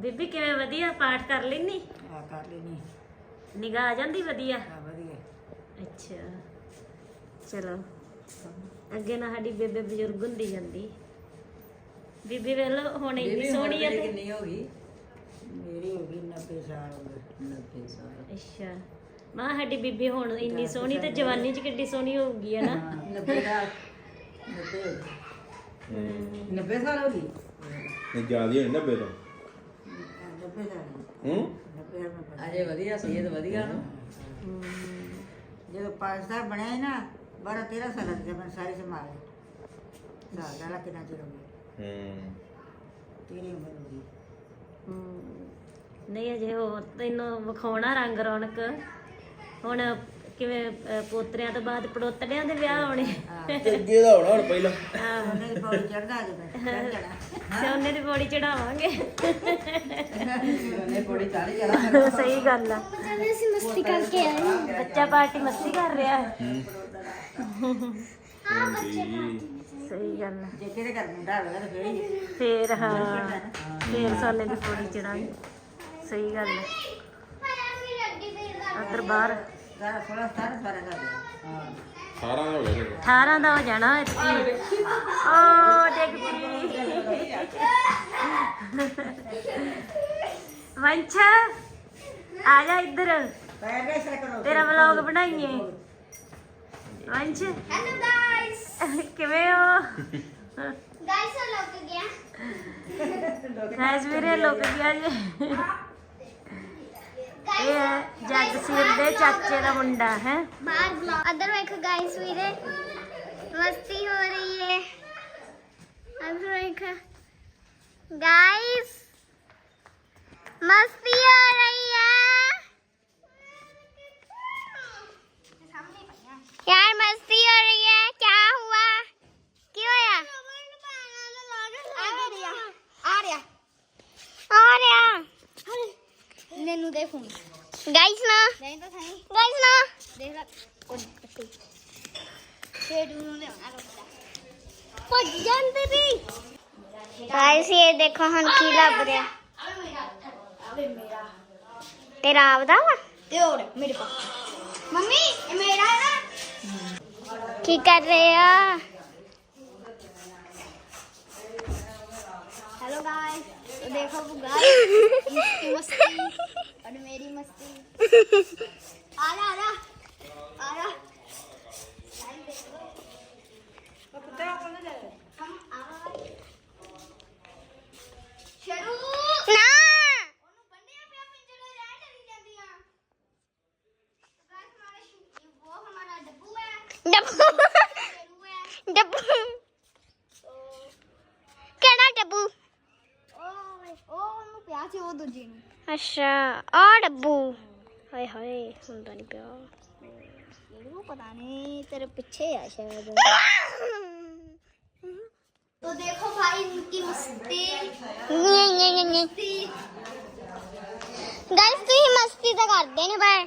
ਬੀਬੀ ਕਿਵੇਂ ਵਧੀਆ? ਪਾਠ ਕਰ ਲੈਣੀ ਆ ਕਰ ਲੈਣੀ ਨਿਗਾਹ ਆ ਜਾਂਦੀ ਵਧੀਆ? ਵਧੀਆ। ਅੱਛਾ। ਚਲੋ। ਅੱਗੇ ਨਾ ਸਾਡੀ ਬੇਬੇ ਬਜ਼ੁਰਗ ਹੁੰਦੀ ਜਾਂਦੀ। ਬੀਬੀ ਵੇਖ ਲਓ ਹੁਣ ਇੰਨੀ ਸੋਹਣੀ ਆ ਤੇ। ਕਿੰਨੀ ਹੋ ਗਈ? ਮੇਰੀ ਹੋ ਗਈ 90 ਸਾਲ ਹੋ ਗਏ 90 ਸਾਲ। ਅੱਛਾ। ਮਾਂ ਸਾਡੀ ਬੀਬੀ ਹੁਣ ਇੰਨੀ ਸੋਹਣੀ ਤੇ ਜਵਾਨੀ 'ਚ ਕਿੱਡੀ ਸੋਹਣੀ ਹੋਊਗੀ ਹੈ ਨਾ। 90 ਦਾ 90 ਹੋ। ਗਈ 90 ਸਾਲ ਹੋ ਗਈ? ਇਹ ਜ਼ਿਆਦਾ ਹੋਣੀ ਨਾ ਬੇਟਾ 90 ਸਾਲ। ਹੂੰ? 90 ਸਾਲ ਅਜੇ ਵਧੀਆ ਸਿਹਤ ਵਧੀਆ ਨਾ। ਜਦੋਂ ਪਾਕਿਸਤਾਨ ਬਣਿਆ ਨਾ 12 13 ਸਾਲਾਂ ਦੇ ਮੈਂ ਸਾਰੀ ਸੰਭਾਲੇ ਸਾਲ ਦਾ ਕਿੰਨਾ ਚਿਰ ਹੋ ਗਿਆ ਹੂੰ ਤੇਰੀ ਉਮਰ ਹੋ ਗਈ ਹਮ, ਨਹੀਂ ਅਜੇ ਹੋਰ ਤੈਨੂੰ ਵਿਖਾਉਣਾ ਰੰਗ ਰੌਣਕ ਹੁਣ ਕਿਵੇਂ ਪੋਤਰਿਆਂ ਤੋਂ ਬਾਅਦ ਪੜੋਤੜਿਆਂ ਦੇ ਵਿਆਹ ਹੋਣੇ ਤੇ ਅੱਗੇ ਦਾ ਹੋਣਾ ਹੁਣ ਪਹਿਲਾਂ ਆਹੋ ਉਹਨੇ ਦੀ ਪੌੜੀ ਚੜਦਾ ਜੇ ਮੈਂ ਚੜ੍ਹ ਜਾਣਾ ਸੋਨੇ ਦੀ ਪੌੜੀ ਚੜਾਵਾਂਗੇ ਉਹਨੇ ਪੌੜੀ ਚੜ ਜਾਣਾ ਸਹੀ ਗੱਲ ਆ ਜਦੋਂ ਅਸੀਂ ਮਸਤੀ ਕਰਕੇ ਆਏ ਬੱਚਾ ਪਾਰਟੀ ਮਸਤੀ ਕਰ ਰਿਹਾ ਹੈ ਸਹੀ ਗੱਲ ਆ ਜੇ ਕਿਹਦੇ ਘਰ ਮੁੰਡਾ ਹੋਵੇਗਾ ਤਾਂ ਫੇਰ ਹੀ ਫੇਰ ਹਾਂ ਫੇਰ ਸੋਨੇ ਦੀ ਪੌੜੀ ਚੜਾਂਗੇ ਸਹੀ ਗੱਲ ਆ ਉੱਧਰ ਬਾਹਰ ਸਾਰਾ 16 17 ਸਾਰਾ ਕਰ ਗਿਆ। ਸਾਰਾ ਦਾ ਹੋ ਗਿਆ ਤੇਰਾ 18 ਦਾ ਹੋ ਜਾਣਾ ਇੱਥੇ। ਓ ਡਿੱਗ ਪਈ ਵੰਸ਼ ਆ ਜਾ ਇੱਧਰ। ਪੈਰ ਦੇ ਸਿਰ ਕਰੋ। ਤੇਰਾ ਵਲੌਗ ਬਣਾਈਏ। ਵੰਸ਼ ਹੈਲੋ ਗਾਇਸ ਕਿਵੇਂ ਹੋ? ਗਾਇਸ ਲੋਕ ਗਿਆ। ਗਾਇਸ ਵੀਰੇ ਲੁਕ ਗਿਆ ਜੀ। ਇਹ ਹੈ ਜਗਸੀਰ ਦੇ ਚਾਚੇ ਦਾ ਮੁੰਡਾ ਹੈ ਬਾਹਰ ਬਲੌਗ ਅਦਰ ਵੇਖੋ ਗਾਇਸ ਵੀਰੇ ਮਸਤੀ ਹੋ ਰਹੀ ਹੈ ਅਦਰ ਵੇਖੋ ਗਾਇਸ मस्ती हो रही है यार मस्ती हो रही है क्या हुआ क्यों होया आ रहा आ रहा ਮੈਨੂੰ ਦੇ ਫੋਨ ਗਾਇਸ ਨਾ। ਨਹੀਂ ਤਾਂ ਸਹੀ। ਗਾਇਸ ਨਾ। ਦੇਖ ਲੈ। ਉਹ ਕੱਟੀ। ਸ਼ੇਡ ਨੂੰ ਨੇ ਆਣਾ ਭੱਜ ਜਾਂਦੇ ਵੀ। ਗਾਇਸ ਇਹ ਦੇਖੋ ਹੁਣ ਕੀ ਲੱਭ ਰਿਹਾ। ਤੇਰਾ ਆਪਦਾ ਵਾ? ਤੇ ਹੋਰ ਮੇਰੇ ਕੋਲ। ਮੰਮੀ ਇਹ ਮੇਰਾ ਨਾ? ਕੀ ਕਰ ਰਹੇ ਆ? ਹੈਲੋ ਗਾਇਸ तो देखो वो गाइस इसकी मस्ती और मेरी मस्ती आ रहा आ रहा आ रहा ਅੱਛਾ ਆ ਡੱਬੂ ਹਾਏ ਹਾਏ ਹੁੰਦਾ ਨਹੀਂ ਪਿਆ ਇਹਨੂੰ ਪਤਾ ਨਹੀਂ ਤੇਰੇ ਪਿੱਛੇ ਆ ਸ਼ਾਇਦ तो देखो भाई इनकी मस्ती गाइस ਤੁਸੀਂ ਮਸਤੀ ਤਾਂ ਕਰਦੇ ਨੇ ਬਾਏ